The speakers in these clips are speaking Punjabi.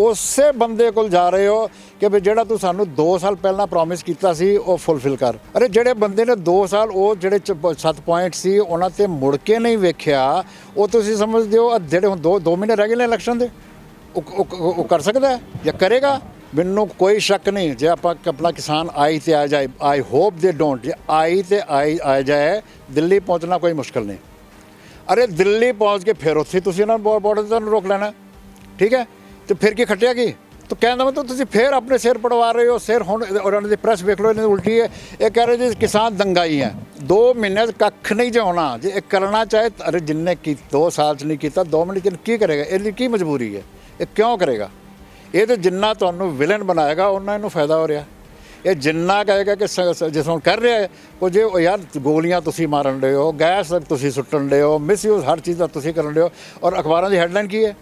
ਉਸੇ ਬੰਦੇ ਕੋਲ ਜਾ ਰਹੇ ਹੋ ਕਿ ਵੀ ਜਿਹੜਾ ਤੂੰ ਸਾਨੂੰ 2 ਸਾਲ ਪਹਿਲਾਂ ਪ੍ਰੋਮਿਸ ਕੀਤਾ ਸੀ, ਉਹ ਫੁੱਲਫਿਲ ਕਰ। ਅਰੇ ਜਿਹੜੇ ਬੰਦੇ ਨੇ 2 ਸਾਲ ਉਹ ਜਿਹੜੇ 7 ਪੁਆਇੰਟ ਸੀ, ਉਹਨਾਂ ਤੇ ਮੁੜ ਕੇ ਨਹੀਂ ਵੇਖਿਆ, ਉਹ ਤੁਸੀਂ ਸਮਝਦੇ ਹੋ ਜਿਹੜੇ ਹੁਣ 2 2 ਮਹੀਨੇ ਰਹਿ ਗਏ ਨੇ ਇਲੈਕਸ਼ਨ ਦੇ, ਉਹ ਕਰ ਸਕਦਾ ਜਾਂ ਕਰੇਗਾ? ਮੈਨੂੰ ਕੋਈ ਸ਼ੱਕ ਨਹੀਂ, ਜੇ ਆਪਾਂ ਆਪਣਾ ਕਿਸਾਨ ਆਈ ਤੇ ਆ ਜਾਏ ਆਈ ਹੋਪ ਦੇ ਡੋਂਟ ਜੇ ਆਈ ਤੇ ਆਈ, ਆ ਜਾਏ, ਦਿੱਲੀ ਪਹੁੰਚਣਾ ਕੋਈ ਮੁਸ਼ਕਲ ਨਹੀਂ। ਅਰੇ ਦਿੱਲੀ ਪਹੁੰਚ ਕੇ ਫਿਰ ਉੱਥੇ ਤੁਸੀਂ ਇਹਨਾਂ ਨੂੰ ਬਾਰਡਰ ਤੇ ਤੁਹਾਨੂੰ ਰੋਕ ਲੈਣਾ। ਠੀਕ ਹੈ? ਤੇ ਫਿਰ ਕੀ ਖੱਟਿਆ ਕੀ? ਤਾਂ ਕਹਿੰਦਾ ਮੈਂ ਤੁਸੀਂ ਫਿਰ ਆਪਣੇ ਸਿਰ ਪੜਵਾ ਰਹੇ ਹੋ, ਸਿਰ ਹੁਣ ਉਹਨਾਂ ਦੀ ਪ੍ਰੈਸ ਵੇਖ ਲਓ, ਇਹਨਾਂ ਦੀ ਉਲਟੀ ਹੈ। ਇਹ ਕਹਿ ਰਹੇ ਜੀ ਕਿਸਾਨ ਦੰਗਾ ਹੀ। ਹੈ 2 ਮਹੀਨੇ 'ਚ ਕੱਖ ਨਹੀਂ ਜਾਉਣਾ। ਜੇ ਇਹ ਕਰਨਾ ਚਾਹੇ ਅਰੇ ਜਿੰਨੇ ਕੀ 2 ਸਾਲ ਚ ਨਹੀਂ ਕੀਤਾ 2 ਮਿੰਟ ਚ ਕੀ ਕਰੇਗਾ? ਇਹਦੀ ਕੀ ਮਜਬੂਰੀ ਹੈ? ਇਹ ਕਿਉਂ ਕਰੇਗਾ? ਇਹ ਤੇ ਜਿੰਨਾ ਤੁਹਾਨੂੰ ਵਿਲਨ ਬਣਾਏਗਾ ਉਹਨਾਂ ਇਹਨੂੰ ਫਾਇਦਾ ਹੋ ਰਿਹਾ। ਇਹ ਜਿੰਨਾ ਕਹੇਗਾ ਕਿ ਸ- ਜਿਸ ਹੁਣ ਕਰ ਰਿਹਾ ਹੈ, ਉਹ ਜੇ ਉਹ ਯਾਰ ਗੋਲੀਆਂ ਤੁਸੀਂ ਮਾਰਨ ਦੇ ਹੋ, ਗੈਸ ਤੁਸੀਂ ਸੁੱਟਣ ਦੇ ਹੋ ਮਿਸਯੂਜ਼ ਹਰ ਚੀਜ਼ ਦਾ ਤੁਸੀਂ ਕਰਨ ਦੇ ਹੋ, ਔਰ ਅਖਬਾਰਾਂ ਦੀ ਹੈਡਲਾਈਨ ਕੀ ਹੈ?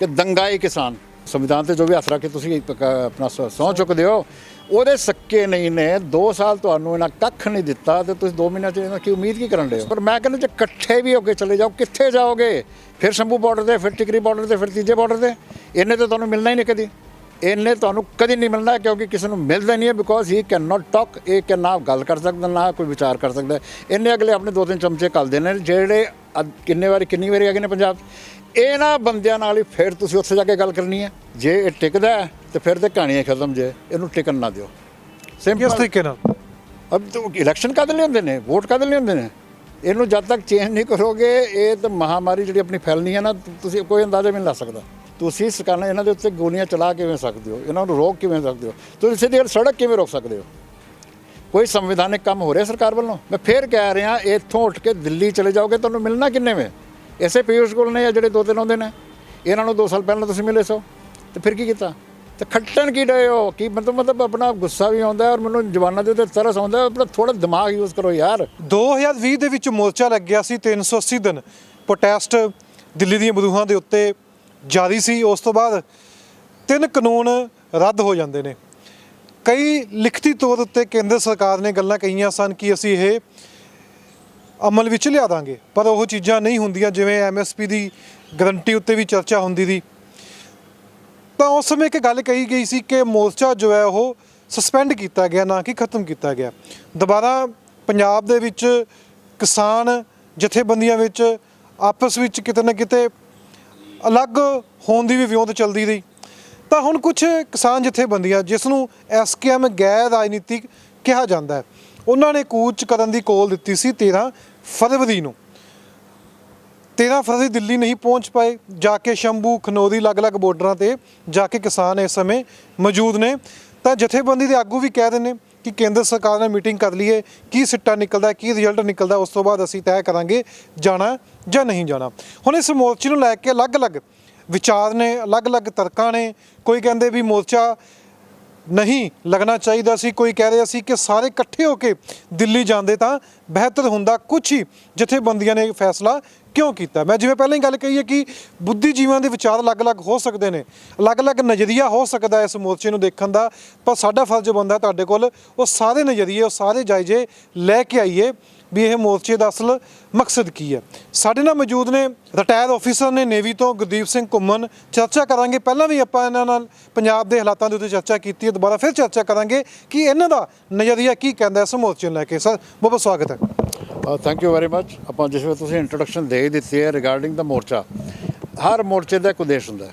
ਕਿ ਦੰਗਾਈ ਕਿਸਾਨ। ਸੰਵਿਧਾਨ ਤੇ ਜੋ ਵੀ ਹੱਥ ਰੱਖ ਕੇ ਤੁਸੀਂ ਇੱਕ, ਅ, ਆਪਣਾ ਸੌ ਚੁੱਕਦੇ ਹੋ ਉਹਦੇ ਸੱਕੇ ਨਹੀਂ ਨੇ 2 ਸਾਲ ਤੁਹਾਨੂੰ ਇਹਨਾਂ ਕੱਖ ਨਹੀਂ ਦਿੱਤਾ ਤੇ ਤੁਸੀਂ 2 ਮਹੀਨਿਆਂ ਚ ਇਹਨਾਂ ਕੀ ਉਮੀਦ ਕੀ ਕਰਨ ਦੇ ਹੋ? ਪਰ ਮੈਂ ਕਹਿੰਦਾ ਜੇ ਇਕੱਠੇ ਵੀ ਹੋ ਕੇ ਚਲੇ ਜਾਓ ਕਿੱਥੇ ਜਾਓਗੇ? ਫਿਰ ਸ਼ੰਭੂ ਬਾਰਡਰ ਤੇ ਫਿਰ ਟਿਕਰੀ ਬਾਰਡਰ ਤੇ ਫਿਰ ਤੀਜੇ ਬਾਰਡਰ ਤੇ। ਇਹਨੇ ਤਾਂ ਤੁਹਾਨੂੰ ਮਿਲਣਾ ਹੀ ਨਹੀਂ ਕਦੀ। ਇਹਨੇ ਤੁਹਾਨੂੰ ਕਦੀ ਨਹੀਂ ਮਿਲਣਾ ਕਿਉਂਕਿ ਕਿਸੇ ਨੂੰ ਮਿਲਦਾ ਨਹੀਂ ਹੈ because he can not talk ਇਹ ਕਿ ਨਾ ਗੱਲ ਕਰ ਸਕਦਾ ਨਾ ਕੋਈ ਵਿਚਾਰ ਕਰ ਸਕਦਾ। ਇਹਨੇ ਅਗਲੇ ਆਪਣੇ ਦੋ ਤਿੰਨ ਚਮਚੇ ਕੱਲਦੇ ਨੇ ਜਿਹੜੇ ਅੱਜ ਕਿੰਨੇ ਵਾਰੀ ਕਿੰਨੀ ਵਾਰੀ ਆ ਗਏ ਨੇ ਪੰਜਾਬ? ਇਹਨਾਂ ਬੰਦਿਆਂ ਨਾਲ ਹੀ ਫਿਰ ਤੁਸੀਂ ਉੱਥੇ ਜਾ ਕੇ ਗੱਲ ਕਰਨੀ ਹੈ। ਜੇ ਇਹ ਟਿਕਦਾ ਹੈ, ਤੇ ਫਿਰ ਤੇ ਕਹਾਣੀ ਖਤਮ ਜੇ। ਇਹਨੂੰ ਟਿਕਣ ਨਾ ਦਿਓ। ਕਿਸ ਸਿੰਪਲ ਤਰੀਕੇ ਨਾਲ? ਅਬ ਤਾਂ ਇਲੈਕਸ਼ਨ ਕਦ ਲਈ ਹੁੰਦੇ ਨੇ? ਵੋਟ ਕਦ ਲਈ ਹੁੰਦੇ ਨੇ? ਇਹਨੂੰ ਜਦ ਤੱਕ ਚੇਂਜ ਨਹੀਂ ਕਰੋਗੇ ਇਹ ਤਾਂ ਮਹਾਮਾਰੀ ਜਿਹੜੀ ਆਪਣੀ ਫੈਲਣੀ ਹੈ ਨਾ ਤੁਸੀਂ ਕੋਈ ਅੰਦਾਜ਼ਾ ਵੀ ਨਹੀਂ ਲਾ ਸਕਦਾ। ਤੁਸੀਂ ਸਕਾਨਾ ਇਹਨਾਂ ਦੇ ਉੱਤੇ ਗੋਲੀਆਂ ਚਲਾ ਕਿਵੇਂ ਸਕਦੇ ਹੋ? ਇਹਨਾਂ ਨੂੰ ਰੋਕ ਕਿਵੇਂ ਸਕਦੇ ਹੋ? ਤੁਸੀਂ ਸਿੱਧੀ ਗੱਲ ਸੜਕ ਕਿਵੇਂ ਰੋਕ ਸਕਦੇ ਹੋ? ਕੋਈ ਸੰਵਿਧਾਨਿਕ ਕੰਮ ਹੋ ਰਿਹਾ ਸਰਕਾਰ ਵੱਲੋਂ? ਮੈਂ ਫੇਰ ਕਹਿ ਰਿਹਾ ਇੱਥੋਂ ਉੱਠ ਕੇ ਦਿੱਲੀ ਚਲੇ ਜਾਓਗੇ ਤੁਹਾਨੂੰ ਮਿਲਣਾ ਕਿੰਨੇ ਵੇ? ਐਸੇ ਪੀਯੂਸ਼ ਗੋਲ ਨੇ ਜਿਹੜੇ ਦੋ ਤਿੰਨ ਆਉਂਦੇ ਨੇ ਇਹਨਾਂ ਨੂੰ 2 ਸਾਲ ਪਹਿਲਾਂ ਤੁਸੀਂ ਮਿਲੇ ਸੋ। ਤੇ ਫਿਰ ਕੀ ਕੀਤਾ? ਤੇ ਖੱਟਣ ਕੀ ਡਏ ਹੋ? ਕੀ ਮਤਲਬ ਮਤਲਬ ਆਪਣਾ ਗੁੱਸਾ ਵੀ ਆਉਂਦਾ ਔਰ ਮੈਨੂੰ ਜਵਾਨਾਂ ਦੇ ਉੱਤੇ ਤਰਸ ਆਉਂਦਾ ਹੈ, ਆਪਣਾ ਥੋੜਾ ਦਿਮਾਗ ਯੂਜ਼ ਕਰੋ ਯਾਰ। 2020 ਦੇ ਵਿੱਚ ਮੋਰਚਾ ਲੱਗਿਆ ਸੀ 380 ਦਿਨ। ਪ੍ਰੋਟੈਸਟ ਦਿੱਲੀ ਦੀਆਂ ਬਦੂਹਾਂ ਦੇ ਉੱਤੇ ਜਾਰੀ ਸੀ। ਉਸ ਤੋਂ ਬਾਅਦ ਤਿੰਨ ਕਾਨੂੰਨ ਰੱਦ ਹੋ ਜਾਂਦੇ ਨੇ। ਕਈ ਲਿਖਤੀ ਤੌਰ ਉੱਤੇ ਕੇਂਦਰ ਸਰਕਾਰ ਨੇ ਗੱਲਾਂ ਕਹੀਆਂ ਸਨ ਕਿ ਅਸੀਂ ਇਹ ਅਮਲ ਵਿੱਚ ਲਿਆ ਦਾਂਗੇ। ਪਰ ਉਹ ਚੀਜ਼ਾਂ ਨਹੀਂ ਹੁੰਦੀਆਂ, ਜਿਵੇਂ ਐਮਐਸਪੀ ਦੀ ਗਰੰਟੀ ਉੱਤੇ ਵੀ ਚਰਚਾ ਹੁੰਦੀ ਸੀ। ਤਾਂ ਉਸ ਸਮੇਂ ਇੱਕ ਗੱਲ ਕਹੀ ਗਈ ਸੀ ਕਿ ਮੋਰਚਾ ਜੋ ਹੈ ਉਹ ਸਸਪੈਂਡ ਕੀਤਾ ਗਿਆ, ਨਾ ਕਿ ਖਤਮ ਕੀਤਾ ਗਿਆ। ਦੁਬਾਰਾ ਪੰਜਾਬ ਦੇ ਵਿੱਚ ਕਿਸਾਨ ਜਥੇਬੰਦੀਆਂ ਵਿੱਚ ਆਪਸ ਵਿੱਚ ਕਿਤੇ ਨਾ ਕਿਤੇ ਅਲੱਗ ਹੋਣ ਦੀ ਵੀ ਵਿਉਂਤ ਚੱਲਦੀ ਰਹੀ। ਤਾਂ ਹੁਣ ਕੁਝ ਕਿਸਾਨ ਜਥੇਬੰਦੀਆਂ, ਜਿਸ ਨੂੰ ਐਸਕੇਐਮ ਗੈਰ ਰਾਜਨੀਤਿਕ ਕਿਹਾ ਜਾਂਦਾ ਹੈ, ਉਹਨਾਂ ਨੇ ਕੂਚ ਕਰਨ ਦੀ ਕੋਲ ਦਿੱਤੀ ਸੀ 13 ਫਰਵਰੀ ਨੂੰ। 13 ਫਰਵਰੀ ਦਿੱਲੀ ਨਹੀਂ ਪਹੁੰਚ ਪਾਏ, ਜਾ ਕੇ ਸ਼ੰਭੂ, ਖਨੌਰੀ ਅਲੱਗ-ਅਲੱਗ ਬਾਰਡਰਾਂ ਤੇ ਜਾ ਕੇ ਕਿਸਾਨ ਇਸ ਸਮੇਂ ਮੌਜੂਦ ਨੇ। ਤਾਂ ਜਥੇਬੰਦੀ ਦੇ ਆਗੂ ਵੀ ਕਹਿ ਰਹੇ ਨੇ ਕਿ ਕੇਂਦਰ ਸਰਕਾਰ ਨਾਲ ਮੀਟਿੰਗ ਕਰ ਲਈਏ ਕੀ ਸਿੱਟਾ ਨਿਕਲਦਾ, ਕੀ ਰਿਜ਼ਲਟ ਨਿਕਲਦਾ, ਉਸ ਤੋਂ ਬਾਅਦ ਅਸੀਂ ਤੈਅ ਕਰਾਂਗੇ ਜਾਣਾ ਜਾਂ ਨਹੀਂ ਜਾਣਾ। ਹੁਣ ਇਸ ਮੋਰਚੇ ਨੂੰ ਲੈ ਕੇ ਅਲੱਗ-ਅਲੱਗ ਵਿਚਾਰ ਨੇ, ਅਲੱਗ-ਅਲੱਗ ਤਰਕਾਂ ਨੇ। ਕੋਈ ਕਹਿੰਦੇ ਵੀ ਮੋਰਚਾ ਨਹੀਂ ਲੱਗਣਾ ਚਾਹੀਦਾ ਸੀ, ਕੋਈ ਕਹਿ ਰਿਹਾ ਸੀ ਕਿ ਸਾਰੇ ਇਕੱਠੇ ਹੋ ਕੇ ਦਿੱਲੀ ਜਾਂਦੇ ਤਾਂ ਬਿਹਤਰ ਹੁੰਦਾ ਕੁਝ ਹੀ ਜਥੇਬੰਦੀਆਂ ਨੇ ਇਹ ਫੈਸਲਾ ਕਿਉਂ ਕੀਤਾ? ਮੈਂ ਜਿਵੇਂ ਪਹਿਲਾਂ ਹੀ ਗੱਲ ਕਹੀ ਹੈ ਕਿ ਬੁੱਧੀਜੀਵਾਂ ਦੇ ਵਿਚਾਰ ਅਲੱਗ-ਅਲੱਗ ਹੋ ਸਕਦੇ ਨੇ, ਅਲੱਗ-ਅਲੱਗ ਨਜ਼ਰੀਆ ਹੋ ਸਕਦਾ ਇਸ ਮੋਰਚੇ ਨੂੰ ਦੇਖਣ ਦਾ, ਪਰ ਸਾਡਾ ਫਰਜ਼ ਬਣਦਾ ਤੁਹਾਡੇ ਕੋਲ ਉਹ ਸਾਰੇ ਨਜ਼ਰੀਏ, ਉਹ ਸਾਰੇ ਜਾਇਜ਼ੇ ਲੈ ਕੇ ਆਈਏ ਵੀ ਇਹ ਮੋਰਚੇ ਦਾ ਅਸਲ ਮਕਸਦ ਕੀ ਹੈ। ਸਾਡੇ ਨਾਲ ਮੌਜੂਦ ਨੇ ਰਿਟਾਇਰਡ ਆਫੀਸਰ ਨੇ ਨੇਵੀ ਤੋਂ ਗੁਰਦੀਪ ਸਿੰਘ ਘੁੰਮਣ। ਚਰਚਾ ਕਰਾਂਗੇ, ਪਹਿਲਾਂ ਵੀ ਆਪਾਂ ਇਹਨਾਂ ਨਾਲ ਪੰਜਾਬ ਦੇ ਹਾਲਾਤਾਂ ਦੇ ਉੱਤੇ ਚਰਚਾ ਕੀਤੀ ਹੈ, ਦੁਬਾਰਾ ਫਿਰ ਚਰਚਾ ਕਰਾਂਗੇ ਕਿ ਇਹਨਾਂ ਦਾ ਨਜ਼ਰੀਆ ਕੀ ਕਹਿੰਦਾ ਇਸ ਮੋਰਚੇ ਨੂੰ ਲੈ ਕੇ। ਸਰ, ਬਹੁਤ ਬਹੁਤ ਸਵਾਗਤ ਹੈ। ਥੈਂਕ ਯੂ ਵੈਰੀ ਮੱਚ ਆਪਾਂ ਜਿਸ ਵੇਲੇ ਤੁਸੀਂ ਇੰਟਰੋਡਕਸ਼ਨ ਦੇ ਹੀ ਦਿੱਤੀ ਹੈ ਰਿਗਾਰਡਿੰਗ ਦਾ ਮੋਰਚਾ, ਹਰ ਮੋਰਚੇ ਦਾ ਇੱਕ ਉਦੇਸ਼ ਹੁੰਦਾ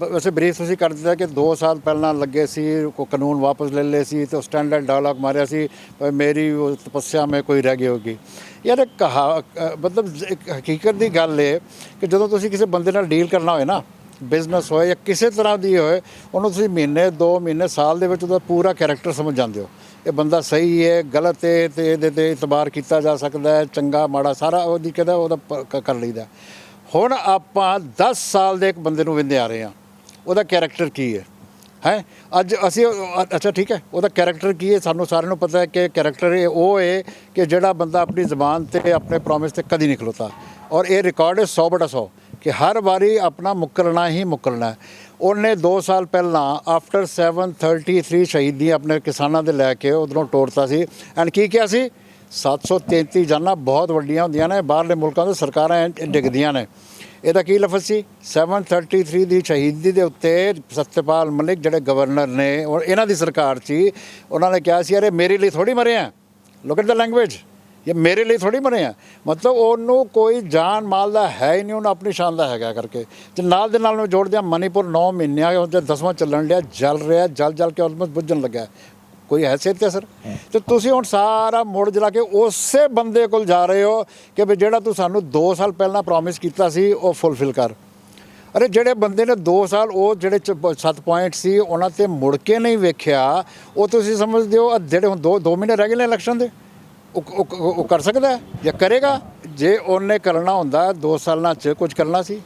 ਵੈਸੇ ਬਰੀਫ ਤੁਸੀਂ ਕਰ ਦਿੱਤਾ ਕਿ 2 ਸਾਲ ਪਹਿਲਾਂ ਲੱਗੇ ਸੀ, ਕੋ ਕਾਨੂੰਨ ਵਾਪਸ ਲੈ ਲਏ ਸੀ, ਤੇ ਸਟੈਂਡਰਡ ਡਾਇਲੌਗ ਮਾਰਿਆ ਸੀ ਪਰ ਮੇਰੀ ਉਹ ਤਪੱਸਿਆ ਮੈਂ ਕੋਈ ਰਹਿ ਗਈ ਹੋਗੀ ਯਾਰ ਇੱਕ ਕਹਾ ਮਤਲਬ ਇੱਕ ਹਕੀਕਤ ਦੀ ਗੱਲ ਹੈ ਕਿ ਜਦੋਂ ਤੁਸੀਂ ਕਿਸੇ ਬੰਦੇ ਨਾਲ ਡੀਲ ਕਰਨਾ ਹੋਏ ਨਾ ਬਿਜ਼ਨਸ ਹੋਏ ਜਾਂ ਕਿਸੇ ਤਰ੍ਹਾਂ ਦੀ ਹੋਏ, ਉਹਨੂੰ ਤੁਸੀਂ ਮਹੀਨੇ 2 ਮਹੀਨੇ, ਸਾਲ ਦੇ ਵਿੱਚ ਉਹਦਾ ਪੂਰਾ ਕੈਰੈਕਟਰ ਸਮਝ ਜਾਂਦੇ ਹੋ। ਇਹ ਬੰਦਾ ਸਹੀ ਹੈ, ਗਲਤ ਹੈ ਤੇ ਇਹਦੇ ਤੇ ਇਤਬਾਰ ਕੀਤਾ ਜਾ ਸਕਦਾ ਹੈ, ਚੰਗਾ, ਮਾੜਾ, ਸਾਰਾ ਉਹਦੀ ਕਹਿੰਦਾ ਉਹਦਾ ਪ- ਕਰ ਲਈਦਾ ਹੁਣ ਆਪਾਂ 10 ਸਾਲ ਦੇ ਇੱਕ ਬੰਦੇ ਨੂੰ ਵਿੰਦੇ ਆ ਰਹੇ ਹਾਂ। ਉਹਦਾ ਕੈਰੈਕਟਰ ਕੀ ਹੈ? ਹੈ? ਅੱਜ ਅਸੀਂ ਅੱਛਾ ਠੀਕ ਹੈ, ਉਹਦਾ ਕੈਰੈਕਟਰ ਕੀ ਹੈ? ਸਾਨੂੰ ਸਾਰਿਆਂ ਨੂੰ ਪਤਾ ਹੈ ਕਿ ਕੈਰੈਕਟਰ ਇਹ ਉਹ ਹੈ ਕਿ ਜਿਹੜਾ ਬੰਦਾ ਆਪਣੀ ਜ਼ਬਾਨ ਤੇ, ਆਪਣੇ ਪ੍ਰੋਮਿਸ ਤੇ ਕਦੀ ਨਹੀਂ ਖਲੋਤਾ। ਔਰ ਇਹ ਰਿਕਾਰਡ ਹੈ 100 ਬਟਾ 100 ਕਿ ਹਰ ਵਾਰੀ ਆਪਣਾ ਮੁਕਰਨਾ ਹੀ ਮੁਕਰਨਾ ਉਹਨੇ 2 ਸਾਲ ਪਹਿਲਾਂ ਆਫਟਰ 733 ਸ਼ਹੀਦੀ ਆਪਣੇ ਕਿਸਾਨਾਂ ਦੇ ਲੈ ਕੇ ਉਧਰੋਂ ਤੋੜਤਾ ਸੀ। ਐਂਡ ਕੀ ਕਿਹਾ ਸੀ? 733 ਜਾਨਾਂ ਬਹੁਤ ਵੱਡੀਆਂ ਹੁੰਦੀਆਂ ਨੇ, ਬਾਹਰਲੇ ਮੁਲਕਾਂ ਦੇ ਸਰਕਾਰਾਂ ਐਂ ਡਿੱਗਦੀਆਂ ਨੇ। ਇਹਦਾ ਕੀ ਲਫ਼ਜ਼ ਸੀ? 733 ਦੀ ਸ਼ਹੀਦੀ ਦੇ ਉੱਤੇ ਸਤਪਾਲ ਮਲਿਕ ਜਿਹੜੇ ਗਵਰਨਰ ਨੇ, ਉਹ ਇਹਨਾਂ ਦੀ ਸਰਕਾਰ ਸੀ, ਉਹਨਾਂ ਨੇ ਕਿਹਾ ਸੀ, ਅਰੇ ਮੇਰੇ ਲਈ ਥੋੜੀ ਮਰੇ ਆ ਲੁੱਕ ਐਟ ਦ ਲੈਂਗੁਏਜ ਇਹ ਮੇਰੇ ਲਈ ਥੋੜੀ ਮਰੇ ਆ। ਮਤਲਬ ਉਹਨੂੰ ਕੋਈ ਜਾਨ ਮਾਲ ਦਾ ਹੈ ਹੀ ਨਹੀਂ ਉਹਨੂੰ ਆਪਣੀ ਸ਼ਾਨ ਦਾ ਹੈਗਾ ਕਰਕੇ। ਤੇ ਨਾਲ ਦੇ ਨਾਲ ਮੈਂ ਜੋੜ ਦਿਆਂ ਮਨੀਪੁਰ 9 ਮਹੀਨਿਆਂ ਉਹ ਤੇ 10ਵਾਂ ਚੱਲਣ ਲਿਆ ਜਲ ਰਿਹਾ ਜਲ ਜਲ ਕੇ ਆਲਮੋਸਟ ਬੁੱਝਣ ਲੱਗਾ ਕੋਈ ਹੈ ਸਰ? ਤੇ ਤੁਸੀਂ ਹੁਣ ਸਾਰਾ ਮੋੜ ਜਲਾ ਕੇ ਉਸੇ ਬੰਦੇ ਕੋਲ ਜਾ ਰਹੇ ਹੋ ਕਿ ਵੀ ਜਿਹੜਾ ਤੂੰ ਸਾਨੂੰ 2 ਸਾਲ ਪਹਿਲਾਂ ਪ੍ਰੋਮਿਸ ਕੀਤਾ ਸੀ ਉਹ ਫੁੱਲਫਿਲ ਕਰ। ਅਰੇ ਜਿਹੜੇ ਬੰਦੇ ਨੇ 2 ਸਾਲ ਉਹ ਜਿਹੜੇ 7 ਪੁਆਇੰਟ ਸੀ ਉਹਨਾਂ ਤੇ ਮੁੜ ਕੇ ਨਹੀਂ ਵੇਖਿਆ ਉਹ ਤੁਸੀਂ ਸਮਝਦੇ ਹੋ ਜਿਹੜੇ ਹੁਣ 2 2 ਮਹੀਨੇ ਰਹਿ ਗਏ ਨੇ ਇਲੈਕਸ਼ਨ ਦੇ। ਉਹ ਕਰ ਸਕਦਾ ਜਾਂ ਕਰੇਗਾ? ਜੇ ਉਹਨੇ ਕਰਨਾ ਹੁੰਦਾ 2 ਸਾਲਾਂ 'ਚ ਕੁਝ ਕਰਨਾ ਸੀ।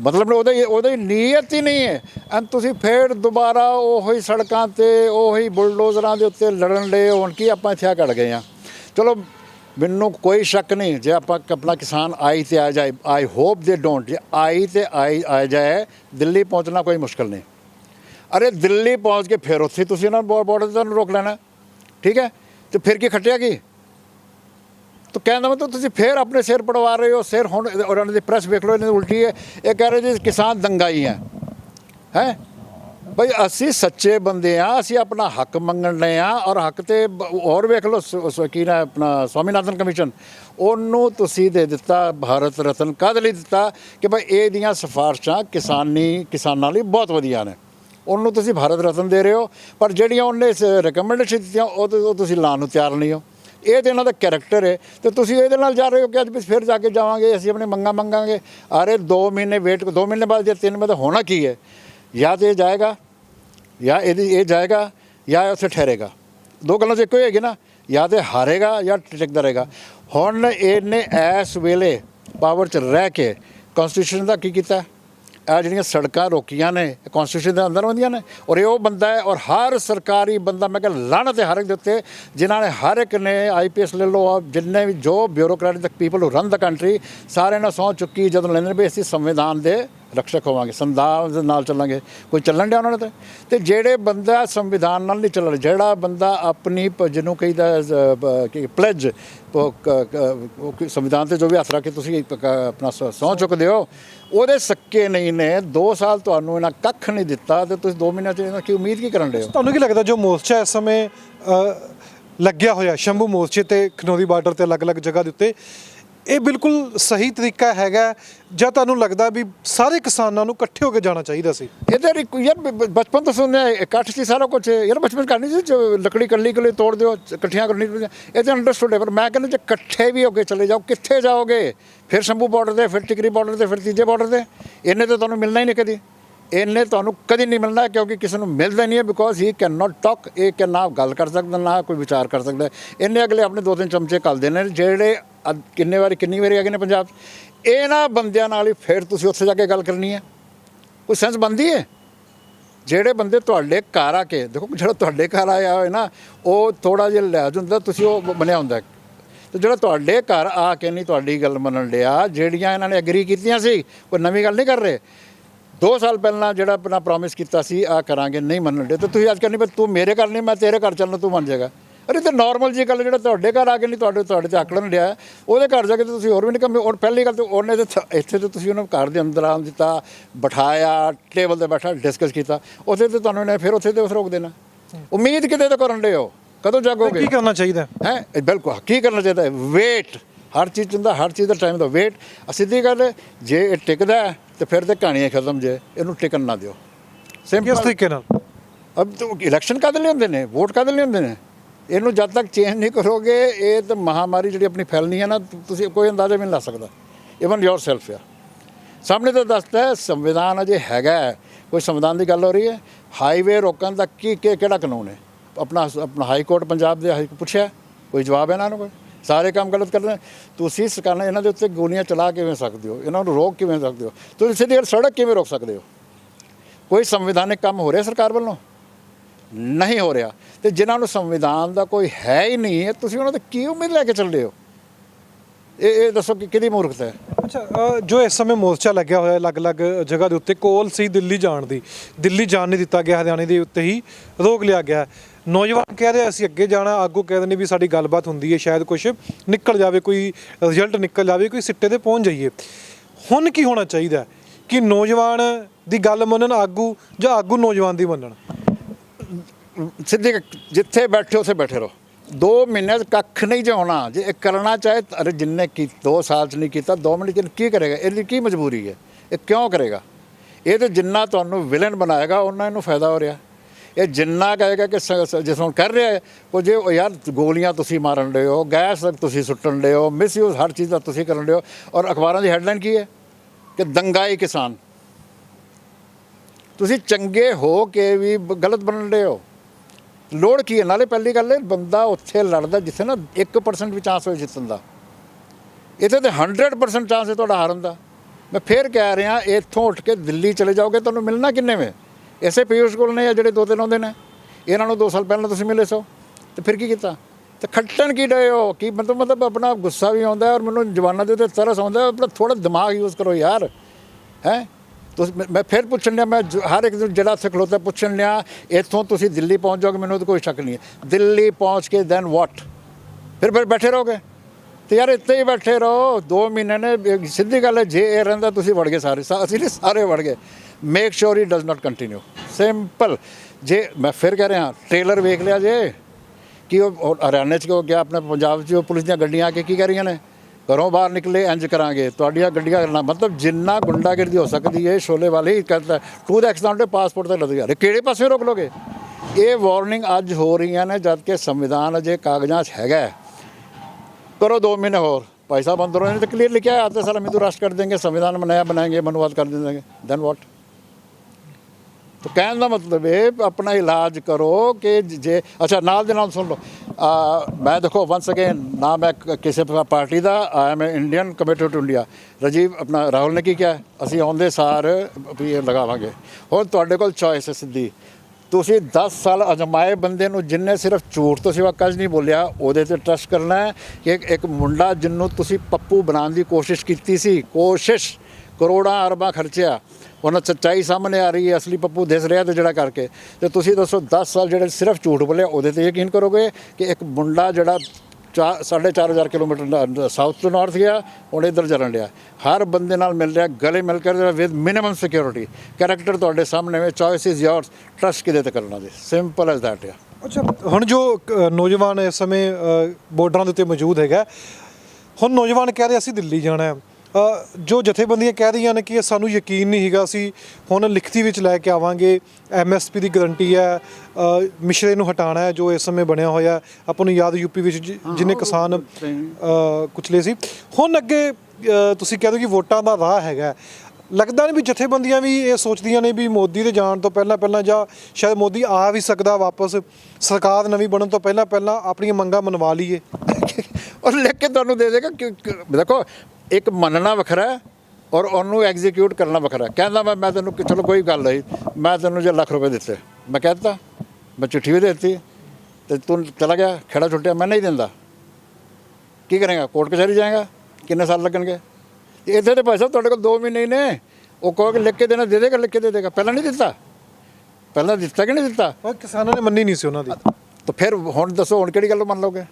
ਮਤਲਬ ਉਹਦੀ ਉਹਦੀ ਨੀਅਤ ਹੀ ਨਹੀਂ ਹੈ। ਐਂ ਤੁਸੀਂ ਫੇਰ ਦੁਬਾਰਾ ਉਹੀ ਸੜਕਾਂ ਤੇ, ਉਹੀ ਬੁਲਡੋਜ਼ਰਾਂ ਦੇ ਉੱਤੇ ਲੜਨ ਲਈ ਹੁਣ ਕੀ ਆਪਾਂ ਇੱਥੇ ਆ ਘੜ ਗਏ ਆ ਚਲੋ, ਮੈਨੂੰ ਕੋਈ ਸ਼ੱਕ ਨਹੀਂ, ਜੇ ਆਪਾਂ ਆਪਣਾ ਕਿਸਾਨ ਆਈ ਤੇ ਆ ਜਾਏ ਆਈ ਹੋਪ ਦੇ ਡੋਂਟ ਜੇ ਆਈ ਤੇ ਆਈ, ਆ ਜਾਏ, ਦਿੱਲੀ ਪਹੁੰਚਣਾ ਕੋਈ ਮੁਸ਼ਕਲ ਨਹੀਂ। ਅਰੇ ਦਿੱਲੀ ਪਹੁੰਚ ਕੇ ਫਿਰ ਉੱਥੇ ਤੁਸੀਂ ਇਹਨਾਂ ਬਾਰਡਰ ਤੇ ਤੁਹਾਨੂੰ ਰੋਕ ਲੈਣਾ। ਠੀਕ ਹੈ? ਤੇ ਫਿਰ ਕੀ ਖੱਟਿਆ ਕੀ? ਤੋ ਕਹਿੰਦਾ ਮਤਲਬ ਤੁਸੀਂ ਫੇਰ ਆਪਣੇ ਸਿਰ ਪੜਵਾ ਰਹੇ ਹੋ, ਸਿਰ ਹੁਣ ਉਹਨਾਂ ਦੀ ਪ੍ਰੈਸ ਵੇਖ ਲਓ, ਇਹਨਾਂ ਦੀ ਉਲਟੀ ਹੈ। ਇਹ ਕਹਿ ਰਹੇ ਜੀ ਕਿਸਾਨ ਦੰਗਾਈ ਹੈ ਹੈ। ਬਈ ਅਸੀਂ ਸੱਚੇ ਬੰਦੇ ਆ ਅਸੀਂ ਆਪਣਾ ਹੱਕ ਮੰਗਣ ਲਏ ਆ ਔਰ ਹੱਕ ਤੇ ਹੋਰ ਵੇਖ ਲਓ ਸ- ਕੀ ਨਾ ਆਪਣਾ ਸਵਾਮੀਨਾਥਨ ਕਮਿਸ਼ਨ। ਉਹਨੂੰ ਤੁਸੀਂ ਦੇ ਦਿੱਤਾ, ਭਾਰਤ ਰਤਨ ਕਦ ਲਈ ਦਿੱਤਾ ਕਿ ਭਾਈ ਇਹ ਦੀਆਂ ਸਿਫਾਰਸ਼ਾਂ ਕਿਸਾਨੀ, ਕਿਸਾਨਾਂ ਲਈ ਬਹੁਤ ਵਧੀਆ ਨੇ। ਉਹਨੂੰ ਤੁਸੀਂ ਭਾਰਤ ਰਤਨ ਦੇ ਰਹੇ ਹੋ, ਪਰ ਜਿਹੜੀਆਂ ਉਹਨੇ ਰეკਮੈਂਡੇਸ਼ਨ ਦਿੱਤੀਆਂ, ਉਹ ਤੇ- ਉਹ ਤੁਸੀਂ ਲਾਉਣ ਨੂੰ ਤਿਆਰ ਨਹੀਂ ਹੋ। ਇਹ ਤੇ ਇਹਨਾਂ ਦਾ ਕੈਰੈਕਟਰ ਹੈ ਤੇ ਤੁਸੀਂ ਇਹਦੇ ਨਾਲ ਜਾ ਰਹੇ ਹੋ ਕਿ ਅੱਜ ਵੀ ਫਿਰ ਜਾ ਕੇ ਜਾਵਾਂਗੇ, ਅਸੀਂ ਆਪਣੇ ਮੰਗਾ ਮੰਗਾਂਗੇ। ਅਰੇ 2 ਮਹੀਨੇ ਵੇਟ 2 ਮਹੀਨੇ ਬਾਅਦ ਜੇ 3 ਮਹੀਨੇ ਤਾਂ ਹੋਣਾ ਕੀ ਹੈ? ਜਾਂ ਤੇ ਇਹ ਜਾਏਗਾ, ਜਾਂ ਇਹਦੀ ਇਹ ਜਾਏਗਾ, ਜਾਂ ਉੱਥੇ ਠਹਿਰੇਗਾ। ਦੋ ਗੱਲਾਂ 'ਚ ਇੱਕੋ ਹੀ ਹੈਗੀ ਨਾ, ਜਾਂ ਤੇ ਹਾਰੇਗਾ ਜਾਂ ਟਿਕਦਾ ਰਹੇਗਾ। ਹੁਣ ਇਹਨੇ ਇਸ ਵੇਲੇ ਪਾਵਰ 'ਚ ਰਹਿ ਕੇ ਕਨਸਟੀਟਿਊਸ਼ਨ ਦਾ ਕੀ ਕੀਤਾ? ਇਹ ਜਿਹੜੀਆਂ ਸੜਕਾਂ ਰੋਕੀਆਂ ਨੇ ਕਨਸਟੀਟਿਊਸ਼ਨ ਦੇ ਅੰਦਰ ਹੁੰਦੀਆਂ ਨੇ, ਔਰ ਇਹ ਉਹ ਬੰਦਾ ਹੈ, ਔਰ ਹਰ ਸਰਕਾਰੀ ਬੰਦਾ, ਮੈਂ ਕਿਹਾ ਲਾਣਤ ਹੈ ਹਰ ਇੱਕ ਦੇ ਉੱਤੇ, ਜਿਨ੍ਹਾਂ ਨੇ ਹਰ ਇੱਕ ਨੇ ਆਈਪੀਐਸ ਲੈ ਲਓ ਆਪ ਜਿੰਨੇ ਵੀ ਜੋ bureaucrat people who run the country ਸਾਰਿਆਂ ਨੇ ਸਹੁੰ ਚੁੱਕੀ, ਜਦੋਂ ਲੈਂਦੇ ਨੇ ਵੀ ਅਸੀਂ ਸੰਵਿਧਾਨ ਦੇ ਰਕਸ਼ਕ ਹੋਵਾਂਗੇ ਸੰਵਿਧਾਨ ਦੇ ਨਾਲ ਚੱਲਾਂਗੇ, ਕੋਈ ਚੱਲਣ ਡਿਆ ਉਹਨਾਂ ਨੇ ਤੇ? ਤੇ ਜਿਹੜੇ ਬੰਦਾ ਸੰਵਿਧਾਨ ਨਾਲ ਨਹੀਂ ਚੱਲਣ ਜਿਹੜਾ ਬੰਦਾ ਆਪਣੀ ਪ- ਜਿਹਨੂੰ ਕਹਿੰਦਾ ਕਿ ਪਲੇਜ ਸੰਵਿਧਾਨ ਤੇ ਜੋ ਵੀ ਹੱਥ ਰੱਖ ਕੇ ਤੁਸੀਂ ਆਪਣਾ ਸ- ਸਹੁੰ ਚੁੱਕਦੇ ਹੋ, ਉਹਦੇ ਸੱਕੇ ਨਹੀਂ ਨੇ 2 ਸਾਲ ਤੁਹਾਨੂੰ ਇਹਨਾਂ ਕੱਖ ਨਹੀਂ ਦਿੱਤਾ ਤੇ ਤੁਸੀਂ 2 ਮਹੀਨਿਆਂ ਚ ਇਹਨਾਂ ਕੀ ਉਮੀਦ ਕੀ ਕਰਨ ਦੇ ਹੋ? ਤੁਹਾਨੂੰ ਕੀ ਲੱਗਦਾ ਜੋ ਮੋਰਚਾ ਇਸ ਸਮੇਂ ਲੱਗਿਆ ਹੋਇਆ, ਸ਼ੰਭੂ ਮੋਰਚੇ ਤੇ ਖਨੌਰੀ ਬਾਰਡਰ ਤੇ ਅਲੱਗ-ਅਲੱਗ ਜਗ੍ਹਾ ਦੇ ਉੱਤੇ ਇਹ ਬਿਲਕੁਲ ਸਹੀ ਤਰੀਕਾ ਹੈਗਾ ਜਾਂ ਤੁਹਾਨੂੰ ਲੱਗਦਾ ਵੀ ਸਾਰੇ ਕਿਸਾਨਾਂ ਨੂੰ ਇਕੱਠੇ ਹੋ ਕੇ ਜਾਣਾ ਚਾਹੀਦਾ ਸੀ। ਇਧਰ ਇੱਕ ਯਾਰ ਬਚਪਨ ਤੋਂ ਸੁਣਿਆ ਹੈ, ਇਕੱਠ ਸੀ ਸਾਰਾ ਕੁਝ ਯਾਰ ਬਚਪਨ ਕਰਨੀ ਸੀ ਜੋ ਲੱਕੜੀ ਕੱਲੀ ਕੱਲੀ ਤੋੜ ਦਿਓ ਚ- ਇਕੱਠੀਆਂ ਕਰਨੀ ਇਹ ਤਾਂ ਅੰਡਰਸਟੂਡ ਹੈ ਪਰ ਮੈਂ ਕਹਿੰਦਾ ਜੇ ਇਕੱਠੇ ਵੀ ਹੋ ਕੇ ਚਲੇ ਜਾਓ ਕਿੱਥੇ ਜਾਓਗੇ? ਫਿਰ ਸ਼ੰਭੂ ਬਾਰਡਰ ਤੇ ਫਿਰ ਟਿਕਰੀ ਬਾਰਡਰ ਤੇ ਫਿਰ ਤੀਜੇ ਬਾਰਡਰ ਤੇ। ਇਹਨੇ ਤਾਂ ਤੁਹਾਨੂੰ ਮਿਲਣਾ ਹੀ ਨਹੀਂ ਕਦੀ। ਇਹਨੇ ਤੁਹਾਨੂੰ ਕਦੀ ਨਹੀਂ ਮਿਲਣਾ ਕਿਉਂਕਿ ਕਿਸੇ ਨੂੰ ਮਿਲਦਾ ਨਹੀਂ ਹੈ because he can not talk ਇਹ ਕਿ ਨਾ ਗੱਲ ਕਰ ਸਕਦਾ ਨਾ ਕੋਈ ਵਿਚਾਰ ਕਰ ਸਕਦਾ। ਇਹਨੇ ਅਗਲੇ ਆਪਣੇ ਦੋ ਤਿੰਨ ਚਮਚੇ ਘੱਲਦੇ ਨੇ ਜਿਹੜੇ ਅੱਜ ਕਿੰਨੇ ਵਾਰੀ, ਕਿੰਨੀ ਵਾਰੀ ਆ ਗਏ ਨੇ ਪੰਜਾਬ 'ਚ? ਇਹਨਾਂ ਬੰਦਿਆਂ ਨਾਲ ਹੀ ਫਿਰ ਤੁਸੀਂ ਉੱਥੇ ਜਾ ਕੇ ਗੱਲ ਕਰਨੀ ਹੈ। ਕੋਈ ਸੈਂਸ ਬੰਦੀ ਹੈ? ਜਿਹੜੇ ਬੰਦੇ ਤੁਹਾਡੇ ਘਰ ਆ ਕੇ, ਦੇਖੋ ਜਿਹੜਾ ਤੁਹਾਡੇ ਘਰ ਆਇਆ ਹੋਏ ਨਾ, ਉਹ ਥੋੜਾ ਜਿਹਾ ਲਿਹਾਜ਼ ਹੁੰਦਾ, ਤੁਸੀਂ ਉਹ ਬਣਿਆ ਹੁੰਦਾ। ਹੈ। ਤੇ ਜਿਹੜਾ ਤੁਹਾਡੇ ਘਰ ਆ ਕੇ ਨਹੀਂ ਤੁਹਾਡੀ ਗੱਲ ਮੰਨਣ ਲਿਆ ਜਿਹੜੀਆਂ ਇਹਨਾਂ ਨੇ ਐਗਰੀ ਕੀਤੀਆਂ ਸੀ ਕੋਈ ਨਵੀਂ ਗੱਲ ਨਹੀਂ ਕਰ ਰਹੇ। 2 ਸਾਲ ਪਹਿਲਾਂ ਜਿਹੜਾ ਆਪਣਾ ਪ੍ਰੋਮਿਸ ਕੀਤਾ ਸੀ ਆ ਕਰਾਂਗੇ, ਨਹੀਂ ਮੰਨਣ ਦੇ ਤੇ ਤੁਸੀਂ ਅੱਜ ਕਹਿੰਦੇ ਵੀ ਤੂੰ ਮੇਰੇ ਘਰ ਨਹੀਂ, ਮੈਂ ਤੇਰੇ ਘਰ ਚੱਲਣਾ, ਤੂੰ ਮੰਨ ਜਾਏਗਾ। ਅਰੇ ਤੇ ਨਾਰਮਲ ਜੀ ਗੱਲ ਜਿਹੜਾ ਤੁਹਾਡੇ ਘਰ ਆ ਕੇ ਨਹੀਂ ਤੁਹਾਡੇ ਤੁਹਾਡੇ ਤੇ ਆਕੜਨ ਲਿਆ ਉਹਦੇ ਘਰ ਜਾ ਕੇ ਤੇ ਤੁਸੀਂ ਹੋਰ ਵੀ ਨਹੀਂ ਕੰਮ ਔਰ ਪਹਿਲੀ ਗੱਲ ਤੇ ਉਹਨੇ ਤੇ ਇੱਥੇ ਤੇ ਤੁਸੀਂ ਉਹਨੂੰ ਘਰ ਦੇ ਅੰਦਰ ਆਉਣ ਦਿੱਤਾ ਬਿਠਾਇਆ ਟੇਬਲ ਤੇ ਬੈਠਾ ਡਿਸਕਸ ਕੀਤਾ। ਉੱਥੇ ਤੇ ਤੁਹਾਨੂੰ ਨੇ ਫਿਰ ਉੱਥੇ ਤੇ ਉਸ ਰੋਕ ਦੇਣਾ। ਉਮੀਦ ਕਿਤੇ ਤੋਂ ਕਰਨ ਦੇ ਹੋ? ਕਦੋਂ ਜਾਗੋਗੇ? ਕੀ ਕਰਨਾ ਚਾਹੀਦਾ? ਹੈ? ਬਿਲਕੁਲ ਕੀ ਕਰਨਾ ਚਾਹੀਦਾ? ਹੈ ਵੇਟ ਹਰ ਚੀਜ਼ ਹੁੰਦਾ ਹਰ ਚੀਜ਼ ਦਾ ਟਾਈਮ ਦਾ ਵੇਟ ਸਿੱਧੀ ਗੱਲ ਜੇ ਇਹ ਟਿਕਦਾ ਤੇ ਫਿਰ ਤੇ ਕਹਾਣੀ ਹੈ ਖਤਮ ਜੇ। ਇਹਨੂੰ ਟਿਕਣ ਨਾ ਦਿਓ। ਸਿੰਪਲ ਤਰੀਕੇ ਨਾਲ? ਅਬ ਤੋਂ ਇਲੈਕਸ਼ਨ ਕਦ ਲਈ ਹੁੰਦੇ ਨੇ? ਵੋਟ ਕਦ ਲਈ ਹੁੰਦੇ ਨੇ? ਇਹਨੂੰ ਜਦ ਤੱਕ ਚੇਂਜ ਨਹੀਂ ਕਰੋਗੇ ਇਹ ਤਾਂ ਮਹਾਮਾਰੀ ਜਿਹੜੀ ਆਪਣੀ ਫੈਲਣੀ ਹੈ ਨਾ ਤੁਸੀਂ ਕੋਈ ਅੰਦਾਜ਼ਾ ਵੀ ਨਹੀਂ ਲਾ ਸਕਦਾ। ਇਵਨ ਯੋਰ। ਸੈਲਫ ਆ ਸਾਹਮਣੇ ਤਾਂ ਦੱਸਦਾ ਹੈ, ਸੰਵਿਧਾਨ ਅਜੇ ਹੈਗਾ ਕੋਈ ਸੰਵਿਧਾਨ ਦੀ ਗੱਲ ਹੋ ਰਹੀ ਹੈ? ਹਾਈਵੇ ਰੋਕਣ ਦਾ ਕੀ ਕੀ- ਕਿਹੜਾ ਕਾਨੂੰਨ ਹੈ? ਆਪਣਾ ਆਪਣਾ ਹਾਈ ਕੋਰਟ ਪੰਜਾਬ ਦੇ ਹਾਈ ਪੁੱਛਿਆ ਕੋਈ ਜਵਾਬ ਹੈ ਇਹਨਾਂ ਨੂੰ ਕੋਈ? ਸਾਰੇ ਕੰਮ ਗਲਤ ਕਰਦੇ ਨੇ। ਤੁਸੀਂ ਸਰਕਾਰਾਂ ਇਹਨਾਂ ਦੇ ਉੱਤੇ ਗੋਲੀਆਂ ਚਲਾ ਕਿਵੇਂ ਸਕਦੇ ਹੋ? ਇਹਨਾਂ ਨੂੰ ਰੋਕ ਕਿਵੇਂ ਸਕਦੇ ਹੋ? ਤੁਸੀਂ ਸਿੱਧੀ ਗੱਲ ਸੜਕ ਕਿਵੇਂ ਰੋਕ ਸਕਦੇ ਹੋ? ਕੋਈ ਸੰਵਿਧਾਨਿਕ ਕੰਮ ਹੋ ਰਿਹਾ ਸਰਕਾਰ ਵੱਲੋਂ? ਨਹੀਂ ਹੋ ਰਿਹਾ। ਤੇ ਜਿਨ੍ਹਾਂ ਨੂੰ ਸੰਵਿਧਾਨ ਦਾ ਕੋਈ ਹੈ ਹੀ ਨਹੀਂ ਹੈ ਤੁਸੀਂ ਉਹਨਾਂ ਤੋਂ ਕੀ ਉਮੀਦ ਲੈ ਕੇ ਚੱਲਦੇ ਹੋ? ਇਹ ਇਹ ਦੱਸੋ ਕਿ ਕਿਹਦੀ ਮੂਰਖਤਾ ਹੈ? ਅੱਛਾ ਜੋ ਇਸ ਸਮੇਂ ਮੋਰਚਾ ਲੱਗਿਆ ਹੋਇਆ ਅਲੱਗ-ਅਲੱਗ ਜਗ੍ਹਾ ਦੇ ਉੱਤੇ, ਕੋਲ ਸੀ ਦਿੱਲੀ ਜਾਣ ਦੀ। ਦਿੱਲੀ ਜਾਣ ਨਹੀਂ ਦਿੱਤਾ ਗਿਆ, ਹਰਿਆਣੇ ਦੇ ਉੱਤੇ ਹੀ ਰੋਕ ਲਿਆ ਗਿਆ। ਨੌਜਵਾਨ ਕਹਿ ਰਹੇ, ਅਸੀਂ ਅੱਗੇ ਜਾਣਾ, ਆਗੂ ਕਹਿੰਦੇ ਨੇ ਵੀ ਸਾਡੀ ਗੱਲਬਾਤ ਹੁੰਦੀ ਹੈ, ਸ਼ਾਇਦ ਕੁਝ ਨਿਕਲ ਜਾਵੇ, ਕੋਈ ਰਿਜ਼ਲਟ ਨਿਕਲ ਜਾਵੇ, ਕੋਈ ਸਿੱਟੇ ਤੇ ਪਹੁੰਚ ਜਾਈਏ। ਹੁਣ ਕੀ ਹੋਣਾ ਚਾਹੀਦਾ ਕਿ ਨੌਜਵਾਨ ਦੀ ਗੱਲ ਮੰਨਣ ਆਗੂ ਜਾਂ ਆਗੂ ਨੌਜਵਾਨ ਦੀ ਮੰਨਣ? ਸਿੱਧੀ ਜਿੱਥੇ ਬੈਠੇ, ਉੱਥੇ ਬੈਠੇ ਰਹੋ। 2 ਮਹੀਨੇ 'ਚ ਕੱਖ ਨਹੀਂ ਜੇ ਹੋਣਾ ਜੇ ਇਹ ਕਰਨਾ ਚਾਹੇ ਅਰੇ ਜਿੰਨੇ ਕੀ 2 ਸਾਲ 'ਚ ਨਹੀਂ ਕੀਤਾ 2 ਮਿੰਟ 'ਚ ਕੀ ਕਰੇਗਾ? ਇਹਦੀ ਕੀ ਮਜਬੂਰੀ ਹੈ? ਇਹ ਕਿਉਂ ਕਰੇਗਾ? ਇਹ ਤਾਂ ਜਿੰਨਾ ਤੁਹਾਨੂੰ ਵਿਲਨ ਬਣਾਏਗਾ ਉਹਨਾਂ ਇਹਨੂੰ ਫਾਇਦਾ ਹੋ ਰਿਹਾ। ਇਹ ਜਿੰਨਾ ਕਹੇਗਾ ਕਿ ਸ- ਜਿਸ ਹੁਣ ਕਰ ਰਿਹਾ ਉਹ ਜੇ ਉਹ ਯਾਰ ਗੋਲੀਆਂ ਤੁਸੀਂ ਮਾਰਨ ਦੇ ਹੋ, ਗੈਸ ਤੁਸੀਂ ਸੁੱਟਣ ਦੇ ਹੋ ਮਿਸਯੂਜ਼ ਹਰ ਚੀਜ਼ ਦਾ ਤੁਸੀਂ ਕਰਨ ਦੇ ਹੋ, ਔਰ ਅਖਬਾਰਾਂ ਦੀ ਹੈਡਲਾਈਨ ਕੀ ਹੈ? ਕਿ ਦੰਗਾਈ ਕਿਸਾਨ। ਤੁਸੀਂ ਚੰਗੇ ਹੋ ਕੇ ਵੀ ਗਲਤ ਬਣਨ ਦੇ ਹੋ। ਲੋੜ ਕੀ ਹੈ? ਨਾਲੇ ਪਹਿਲੀ ਗੱਲ ਹੈ ਬੰਦਾ ਉੱਥੇ ਲੜਦਾ ਜਿੱਥੇ ਨਾ 1% ਵੀ ਚਾਂਸ ਹੋਏ ਜਿੱਤਣ ਦਾ। ਇੱਥੇ ਤੇ 100% ਚਾਂਸ ਹੈ ਤੁਹਾਡਾ ਹਾਰਨ ਦਾ। ਮੈਂ ਫੇਰ ਕਹਿ ਰਿਹਾ, ਇੱਥੋਂ ਉੱਠ ਕੇ ਦਿੱਲੀ ਚਲੇ ਜਾਓਗੇ, ਤੁਹਾਨੂੰ ਮਿਲਣਾ ਕਿੰਨੇ ਵੇ? ਐਸੇ ਪੀਯੂਸ਼ ਕੋਲ ਨੇ ਆ ਜਿਹੜੇ ਦੋ ਤਿੰਨ ਆਉਂਦੇ ਨੇ? ਇਹਨਾਂ ਨੂੰ 2 ਸਾਲ ਪਹਿਲਾਂ ਤੁਸੀਂ ਮਿਲੇ ਸੋ। ਤੇ ਫਿਰ ਕੀ ਕੀਤਾ? ਤੇ ਖੱਟਣ ਕੀ ਡਏ ਹੋ? ਕੀ ਮਤਲਬ ਮਤਲਬ ਆਪਣਾ ਗੁੱਸਾ ਵੀ ਆਉਂਦਾ ਔਰ ਮੈਨੂੰ ਜਵਾਨਾਂ ਦੇ ਉੱਤੇ ਤਰਸ ਆਉਂਦਾ ਆਪਣਾ ਥੋੜਾ ਦਿਮਾਗ ਯੂਜ਼ ਕਰੋ ਯਾਰ। ਹੈ? ਤੁਸੀਂ ਮੈਂ- ਮੈਂ ਫਿਰ ਪੁੱਛਣ ਲਿਆ ਮੈਂ ਹਰ ਇੱਕ ਨੂੰ ਜਿਹੜਾ ਉੱਥੇ ਖਲੋਤਾ ਪੁੱਛਣ ਲਿਆ ਇੱਥੋਂ ਤੁਸੀਂ ਦਿੱਲੀ ਪਹੁੰਚ ਜਾਓਗੇ, ਮੈਨੂੰ ਤਾਂ ਕੋਈ ਸ਼ੱਕ ਨਹੀਂ ਹੈ। ਦਿੱਲੀ ਪਹੁੰਚ ਕੇ ਦੈਨ ਵਾਟ ਫਿਰ ਫਿਰ ਬੈਠੇ ਰਹੋਗੇ। ਤੇ ਯਾਰ ਇੱਥੇ ਹੀ ਬੈਠੇ ਰਹੋ 2 ਮਹੀਨੇ ਨੇ ਸਿੱਧੀ ਗੱਲ ਹੈ, ਜੇ ਇਹ ਰਹਿੰਦਾ ਤੁਸੀਂ ਵੜ ਗਏ ਸਾਰੇ ਅਸੀਂ ਨਹੀਂ ਸਾਰੇ ਵੜ ਗਏ। Make sure he does not continue simple ਜੇ ਮੈਂ ਫਿਰ ਕਹਿ ਰਿਹਾ ਟ੍ਰੇਲਰ ਵੇਖ ਲਿਆ ਜੇ, ਕਿ ਉਹ ਹਰਿਆਣੇ ਚ ਕਿਉਂ ਗਿਆ, ਆਪਣੇ ਪੰਜਾਬ ਚ ਉਹ ਪੁਲਿਸ ਦੀਆਂ ਗੱਡੀਆਂ ਆ ਕੇ ਕੀ ਕਰ ਰਹੀਆਂ ਨੇ? ਘਰੋਂ ਬਾਹਰ ਨਿਕਲੇ, ਇੰਜ ਕਰਾਂਗੇ। ਤੁਹਾਡੀਆਂ ਗੱਡੀਆਂ ਮਤਲਬ ਜਿੰਨਾ ਗੁੰਡਾਗਰਦੀ ਹੋ ਸਕਦੀ ਹੈ ਸ਼ੋਲੇ ਵਾਲੇ ਹੀ ਟੂ ਦਾ ਐਕਸਟੈਂਟ ਪਾਸਪੋਰਟ ਤੇ ਲੱਗ ਜਾ ਕਿਹੜੇ ਪਾਸੇ ਰੋਕ ਲੋਗੇ? ਇਹ ਵਾਰਨਿੰਗ ਅੱਜ ਹੋ ਰਹੀਆਂ ਨੇ, ਜਦ ਕਿ ਸੰਵਿਧਾਨ ਅਜੇ ਕਾਗਜ਼ਾਂ 'ਚ ਹੈਗਾ ਕਰੋ ਦੋ ਮਹੀਨੇ ਹੋਰ। ਪੈਸਾ ਬੰਦ ਅੰਦਰੋਂ ਇਹਨੇ ਤਾਂ ਕਲੀਅਰ ਲਿਖਿਆ ਹੈ ਆਤੇ ਸਾਲ ਹਿੰਦੂ ਰਸ਼ ਕਰ ਦੇਂਗੇ ਸੰਵਿਧਾਨ ਨਇਆ ਬਣਾएंगे ਮਨੁਵਾਦ ਕਰ ਦੇਂਗੇ ਦੈਨ ਵਾਟ ਕਹਿਣ ਦਾ ਮਤਲਬ ਹੈ ਆਪਣਾ ਇਲਾਜ ਕਰੋ ਕਿ ਜੇ ਅੱਛਾ, ਨਾਲ ਦੇ ਨਾਲ ਸੁਣ ਲਓ। ਮੈਂ ਦੇਖੋ ਵਨਸ ਅਗੇਨ ਨਾ ਮੈਂ ਕਿਸੇ ਪਾਰਟੀ ਦਾ ਆਈ ਮੈਂ Indian committed to India Rajiv, ਆਪਣਾ ਰਾਹੁਲ ਨੇ ਕੀ ਕਿਹਾ? ਅਸੀਂ ਆਉਂਦੇ ਸਾਰ ਵੀ ਲਗਾਵਾਂਗੇ। ਹੁਣ ਤੁਹਾਡੇ ਕੋਲ ਚੋਇਸ ਹੈ ਸਿੱਧੀ। ਤੁਸੀਂ 10 ਸਾਲ ਅਜਮਾਏ ਬੰਦੇ ਨੂੰ ਜਿੰਨੇ ਸਿਰਫ ਝੂਠ ਤੋਂ ਸਿਵਾ ਕੱਜ ਨਹੀਂ ਬੋਲਿਆ, ਉਹਦੇ ਤੇ ਟਰਸਟ ਕਰਨਾ ਹੈ। ਕਿ ਇੱਕ ਮੁੰਡਾ ਜਿੰਨੂੰ ਤੁਸੀਂ ਪੱਪੂ ਬਣਾਉਣ ਦੀ ਕੋਸ਼ਿਸ਼ ਕੀਤੀ ਸੀ, ਕੋਸ਼ਿਸ਼ ਕਰੋੜਾਂ ਅਰਬਾਂ ਖਰਚਿਆ। ਉਹਨਾਂ ਸੱਚਾਈ ਸਾਹਮਣੇ ਆ ਰਹੀ ਹੈ ਅਸਲੀ ਪੱਪੂ ਦਿਸ ਰਿਹਾ ਤੇ ਜਿਹੜਾ ਕਰਕੇ। ਤੇ ਤੁਸੀਂ ਦੱਸੋ 10 ਸਾਲ ਜਿਹੜੇ ਸਿਰਫ ਝੂਠ ਬੋਲਿਆ ਉਹਦੇ ਤੇ ਯਕੀਨ ਕਰੋਗੇ ਕਿ ਇੱਕ ਮੁੰਡਾ ਜਿਹੜਾ ਚਾ- ਸਾਢੇ ਚਾਰ ਹਜ਼ਾਰ ਕਿਲੋਮੀਟਰ ਸਾਊਥ ਤੋਂ ਨਾਰਥ ਗਿਆ ਹੁਣ ਇੱਧਰ ਚੱਲਣ ਡਿਆ। ਹਰ ਬੰਦੇ ਨਾਲ ਮਿਲ ਰਿਹਾ ਗਲੇ ਮਿਲ ਕੇ ਵਿਦ ਮਿਨੀਮਮ ਸਿਕਿਉਰਿਟੀ ਕੈਰੈਕਟਰ ਤੁਹਾਡੇ ਸਾਹਮਣੇ ਹੈ ਚੋਇਸ ਇਜ਼ ਯੋਰਸ ਟਰਸਟ ਕਿਹਦੇ ਤੇ ਕਰਨਾ ਦੇ ਸਿੰਪਲ ਐਜ਼ ਦੈਟ ਆ ਅੱਛਾ ਹੁਣ ਜੋ ਨੌਜਵਾਨ ਇਸ ਸਮੇਂ ਅ, ਬਾਰਡਰਾਂ ਦੇ ਉੱਤੇ ਮੌਜੂਦ ਹੈਗਾ ਹੁਣ ਨੌਜਵਾਨ ਕਹਿ ਰਹੇ ਅਸੀਂ ਦਿੱਲੀ ਜਾਣਾ ਹੈ। ਜੋ ਜਥੇਬੰਦੀਆਂ ਕਹਿ ਰਹੀਆਂ ਨੇ ਕਿ ਇਹ ਸਾਨੂੰ ਯਕੀਨ ਨਹੀਂ ਹੈਗਾ ਅਸੀਂ ਹੁਣ ਲਿਖਤੀ ਵਿੱਚ ਲੈ ਕੇ ਆਵਾਂਗੇ। ਐਮਐਸਪੀ ਦੀ ਗਾਰੰਟੀ ਹੈ ਅ, ਮਿਸ਼ਰੇ ਨੂੰ ਹਟਾਣਾ ਹੈ ਜੋ ਇਸ ਸਮੇਂ ਬਣਿਆ ਹੋਇਆ ਆਪਾਂ ਨੂੰ ਯਾਦ ਯੂਪੀ ਵਿੱਚ ਜਿ- ਜਿੰਨੇ ਕਿਸਾਨ ਕੁਚਲੇ ਸੀ। ਹੁਣ ਅੱਗੇ ਤੁਸੀਂ ਕਹਿ ਦਿਓ ਕਿ ਵੋਟਾਂ ਦਾ ਰਾਹ ਹੈਗਾ। ਲੱਗਦਾ ਨਹੀਂ ਵੀ ਜਥੇਬੰਦੀਆਂ ਵੀ ਇਹ ਸੋਚਦੀਆਂ ਨੇ ਵੀ ਮੋਦੀ ਦੇ ਜਾਣ ਤੋਂ ਪਹਿਲਾਂ ਪਹਿਲਾਂ ਜਾਂ ਸ਼ਾਇਦ ਮੋਦੀ ਆ ਵੀ ਸਕਦਾ ਵਾਪਸ ਸਰਕਾਰ ਨਵੀਂ ਬਣਨ ਤੋਂ ਪਹਿਲਾਂ ਪਹਿਲਾਂ ਆਪਣੀਆਂ ਮੰਗਾਂ ਮਨਵਾ ਲਈਏ। ਔਰ ਲਿਖ ਕੇ ਤੁਹਾਨੂੰ ਦੇ ਦੇਗਾ ਦੇਖੋ ਇੱਕ ਮੰਨਣਾ ਵੱਖਰਾ ਔਰ ਉਹਨੂੰ ਐਗਜ਼ੀਕਿਊਟ ਕਰਨਾ ਵੱਖਰਾ। ਕਹਿੰਦਾ ਮੈਂ ਮੈਂ ਤੈਨੂੰ ਚਲੋ ਕੋਈ ਗੱਲ ਨਹੀਂ ਮੈਂ ਤੈਨੂੰ ਜੇ ਲੱਖ ਰੁਪਏ ਦਿੱਤੇ ਮੈਂ ਕਹਿ ਦਿੱਤਾ ਮੈਂ ਚਿੱਠੀ ਵੀ ਦੇ ਦਿੱਤੀ ਤੇ ਤੂੰ ਚਲਾ ਗਿਆ ਖੇੜਾ ਛੁੱਟਿਆ ਮੈਂ ਨਹੀਂ ਦਿੰਦਾ। ਕੀ ਕਰੇਗਾ ਕੋਰਟ ਕਚਹਿਰੀ ਜਾਏਗਾ? ਕਿੰਨੇ ਸਾਲ ਲੱਗਣਗੇ? ਇੱਥੇ ਤੇ ਪੈਸਾ ਤੁਹਾਡੇ ਕੋਲ 2 ਮਹੀਨੇ ਹੀ ਨੇ ਉਹ ਕਹੋ ਕਿ ਲਿਖ ਕੇ ਦੇਣਾ ਦੇ ਦੇਗਾ ਲਿਖ ਕੇ ਦੇ ਦੇਗਾ। ਪਹਿਲਾਂ ਨਹੀਂ ਦਿੱਤਾ। ਪਹਿਲਾਂ ਦਿੱਤਾ ਕਿ ਨਹੀਂ ਦਿੱਤਾ? ਉਹ ਕਿਸਾਨਾਂ ਨੇ ਮੰਨੀ ਨਹੀਂ ਸੀ ਉਹਨਾਂ ਦੀ। ਤਾਂ ਫਿਰ ਹੁਣ ਦੱਸੋ ਹੁਣ ਕਿਹੜੀ ਗੱਲ ਮੰਨ ਲਓਗੇ?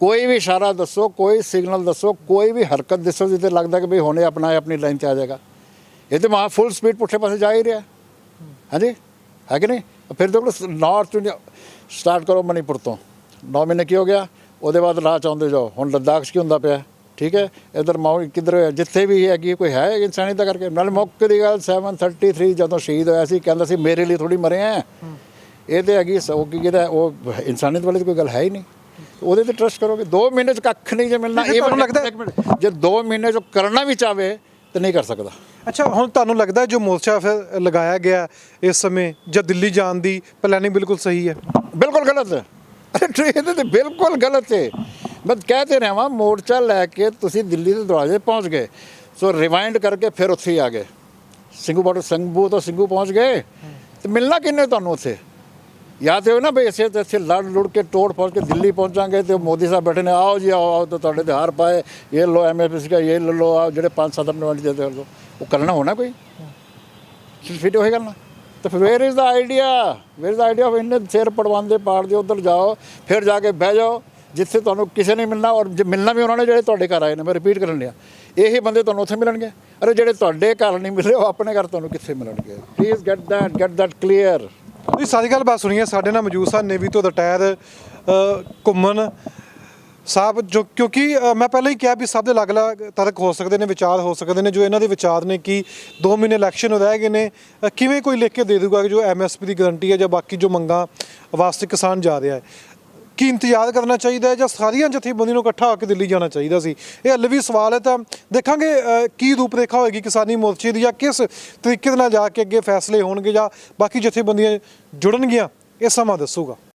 ਕੋਈ ਵੀ ਇਸ਼ਾਰਾ ਦੱਸੋ ਕੋਈ ਸਿਗਨਲ ਦੱਸੋ ਕੋਈ ਵੀ ਹਰਕਤ ਦੱਸੋ ਜਿੱਤੇ ਲੱਗਦਾ ਕਿ ਵੀ ਹੁਣੇ ਆਪਣਾ ਆਪਣੀ ਲਾਈਨ ਤੇ ਆ ਜਾਏਗਾ। ਇਹ ਤੇ ਮਾ ਫੁੱਲ ਸਪੀਡ ਪੁੱਠੇ ਪਾਸੇ ਜਾ ਹੀ ਰਿਹਾ। ਹਾਂਜੀ? ਹੈ ਕਿ ਨਹੀਂ? ਫਿਰ ਦੇਖੋ ਨਾਰਥ ਇੰਡੀਆ ਸਟਾਰਟ ਕਰੋ ਮਨੀਪੁਰ ਤੋਂ। 9 ਮਹੀਨੇ ਕੀ ਹੋ ਗਿਆ? ਉਹਦੇ ਬਾਅਦ ਰਾਹ ਚਾਹੁੰਦੇ ਜਾਓ। ਹੁਣ ਲੱਦਾਖ 'ਚ ਕੀ ਹੁੰਦਾ ਪਿਆ? ਠੀਕ ਹੈ? ਇਧਰ ਮਾਉ ਕਿਧਰ ਜਿੱਥੇ ਵੀ ਹੈਗੀ ਕੋਈ ਹੈ ਇਨਸਾਨੀਅਤ ਕਰਕੇ? ਨਾਲ ਮੌਕੇ ਦੀ ਗੱਲ 733 ਜਦੋਂ ਸ਼ਹੀਦ ਹੋਇਆ ਸੀ ਕਹਿੰਦਾ ਸੀ ਮੇਰੇ ਲਈ ਥੋੜੀ ਮਰੇ ਆ ਇਹ ਤੇ ਹੈਗੀ ਸ- ਕੀ ਕਹਿੰਦਾ ਉਹ ਇਨਸਾਨੀਅਤ ਵਾਲੀ ਕੋਈ ਗੱਲ ਹੈ ਹੀ ਨਹੀਂ। ਉਹਦੇ ਤੇ ਟਰਸਟ ਕਰੋਗੇ। 2 ਮਹੀਨੇ ਚ ਕੱਖ ਨਹੀਂ ਜੇ ਮਿਲਣਾ ਨਹੀਂ, ਤੁਹਾਨੂੰ ਲੱਗਦਾ- ਜੇ 2 ਮਹੀਨੇ ਚ ਕਰਨਾ ਵੀ ਚਾਵੇ ਤਾਂ ਨਹੀਂ ਕਰ ਸਕਦਾ। ਅੱਛਾ ਹੁਣ ਤੁਹਾਨੂੰ ਲੱਗਦਾ ਜੋ ਮੋਰਚਾ ਫਿਰ ਲਗਾਇਆ ਗਿਆ ਇਸ ਸਮੇਂ ਜਾਂ ਦਿੱਲੀ ਜਾਣ ਦੀ ਪਲੈਨਿੰਗ ਬਿਲਕੁਲ ਸਹੀ ਹੈ? ਬਿਲਕੁਲ ਗਲਤ ਹੈ। ਟ੍ਰੇਨ ਤੇ ਬਿਲਕੁਲ ਗਲਤ ਹੈ। ਮੈਂ ਕਹਿ ਤੇ ਰਿਹਾ ਵਾਂ ਮੋਰਚਾ ਲੈ ਕੇ ਤੁਸੀਂ ਦਿੱਲੀ ਦੇ ਦਰਵਾਜ਼ੇ ਪਹੁੰਚ ਗਏ। ਸੋ ਰਿਵਾਈਂਡ ਕਰਕੇ ਫਿਰ ਉੱਥੇ ਆ ਗਏ। ਸਿੰਘੂ ਬਾਰਡਰ ਸੰਗੂ ਤੋਂ ਸਿੰਘੂ ਪਹੁੰਚ ਗਏ। ਤੇ ਮਿਲਣਾ ਕਿੰਨੇ ਤੁਹਾਨੂੰ ਉੱਥੇ? ਯਾਦ ਹੈ ਨਾ ਬਈ ਇਸੇ ਤਾਂ ਇੱਥੇ ਲੜ ਲੁੜ ਕੇ ਤੋੜ ਫੋੜ ਕੇ ਦਿੱਲੀ ਪਹੁੰਚਾਂਗੇ ਤੇ ਮੋਦੀ ਸਾਹਿਬ ਬੈਠੇ ਨੇ, ਆਓ ਜੀ, ਆਓ ਆਓ ਤਾਂ ਤੁਹਾਡੇ ਤੇ ਹਾਰ ਪਾਏ, ਇਹ ਲੋ ਐਮਐਫਐਸ ਦਾ ਇਹ ਲੈ ਲੋ ਆ ਜਿਹੜੇ ਪੰਜ ਸੱਤ ਆਪਣੇ ਵੰਡ ਦੇ ਲੋ ਉਹ ਕਰਨਾ ਹੋਣਾ ਕੋਈ? ਫਿਰ ਹੋਏਗਾ ਨਾ ਤਾਂ where is the idea where is the idea of ਇੰਨੇ ਸਿਰ ਪੜਵਾਉਂਦੇ ਪਾੜਦੇ ਉਧਰ ਜਾਓ, ਫਿਰ ਜਾ ਕੇ ਬਹਿ ਜਾਓ, ਜਿੱਥੇ ਤੁਹਾਨੂੰ ਕਿਸੇ ਨੇ ਮਿਲਣਾ ਔਰ ਜੇ ਮਿਲਣਾ ਵੀ ਉਹਨਾਂ ਨੇ, ਜਿਹੜੇ ਤੁਹਾਡੇ ਘਰ ਆਏ ਨੇ, ਮੈਂ ਰਿਪੀਟ ਕਰਨ ਲਿਆ ਇਹੀ ਬੰਦੇ ਤੁਹਾਨੂੰ ਉੱਥੇ ਮਿਲਣਗੇ। ਅਰੇ ਜਿਹੜੇ ਤੁਹਾਡੇ ਘਰ ਨਹੀਂ ਮਿਲੇ, ਉਹ ਆਪਣੇ ਘਰ ਤੁਹਾਨੂੰ ਕਿੱਥੇ ਮਿਲਣਗੇ? Please get that get that clear ਜੀ ਸਾਰੀ ਗੱਲ ਬਾਤ ਹੈ ਸਾਡੇ ਨਾਲ ਮੌਜੂਦ ਸਨ ਨੇਵੀ ਤੋਂ ਰਿਟਾਇਰ ਘੁੰਮਣ ਸਾਹਿਬ ਜੋ ਕਿਉਂਕਿ ਅ, ਮੈਂ ਪਹਿਲਾਂ ਹੀ ਕਿਹਾ ਵੀ ਸਭ ਦੇ ਅਲੱਗ-ਅਲੱਗ ਤਰਕ ਹੋ ਸਕਦੇ ਨੇ ਵਿਚਾਰ ਹੋ ਸਕਦੇ ਨੇ ਜੋ ਇਹਨਾਂ ਦੇ ਵਿਚਾਰ ਨੇ ਕਿ 2 ਮਹੀਨੇ ਇਲੈਕਸ਼ਨ ਰਹਿ ਗਏ ਨੇ ਅ, ਕਿਵੇਂ ਕੋਈ ਲਿਖ ਕੇ ਦੇ ਦੂਗਾ ਕਿ ਜੋ ਐਮਐਸਪੀ ਦੀ ਗਾਰੰਟੀ ਹੈ ਜਾਂ ਬਾਕੀ ਜੋ ਮੰਗਾਂ ਵਾਸਤੇ ਕਿਸਾਨ ਜਾ ਰਿਹਾ ਹੈ। ਕੀ ਇੰਤਜ਼ਾਰ ਕਰਨਾ ਚਾਹੀਦਾ ਹੈ ਜਾਂ ਸਾਰੀਆਂ ਜਥੇਬੰਦੀਆਂ ਨੂੰ ਇਕੱਠਾ ਹੋ ਕੇ ਦਿੱਲੀ ਜਾਣਾ ਚਾਹੀਦਾ ਸੀ? ਇਹ ਹੱਲ ਵੀ ਸਵਾਲ ਹੈ ਤਾਂ ਦੇਖਾਂਗੇ ਕੀ ਰੂਪਰੇਖਾ ਹੋਏਗੀ ਕਿਸਾਨੀ ਮੋਰਚੇ ਦੀ ਜਾਂ ਕਿਸ ਤਰੀਕੇ ਦੇ ਨਾਲ ਜਾ ਕੇ ਅੱਗੇ ਫੈਸਲੇ ਹੋਣਗੇ ਜਾਂ ਬਾਕੀ ਜਥੇਬੰਦੀਆਂ ਜੁੜਨਗੀਆਂ, ਇਹ ਸਮਾਂ ਦੱਸੂਗਾ।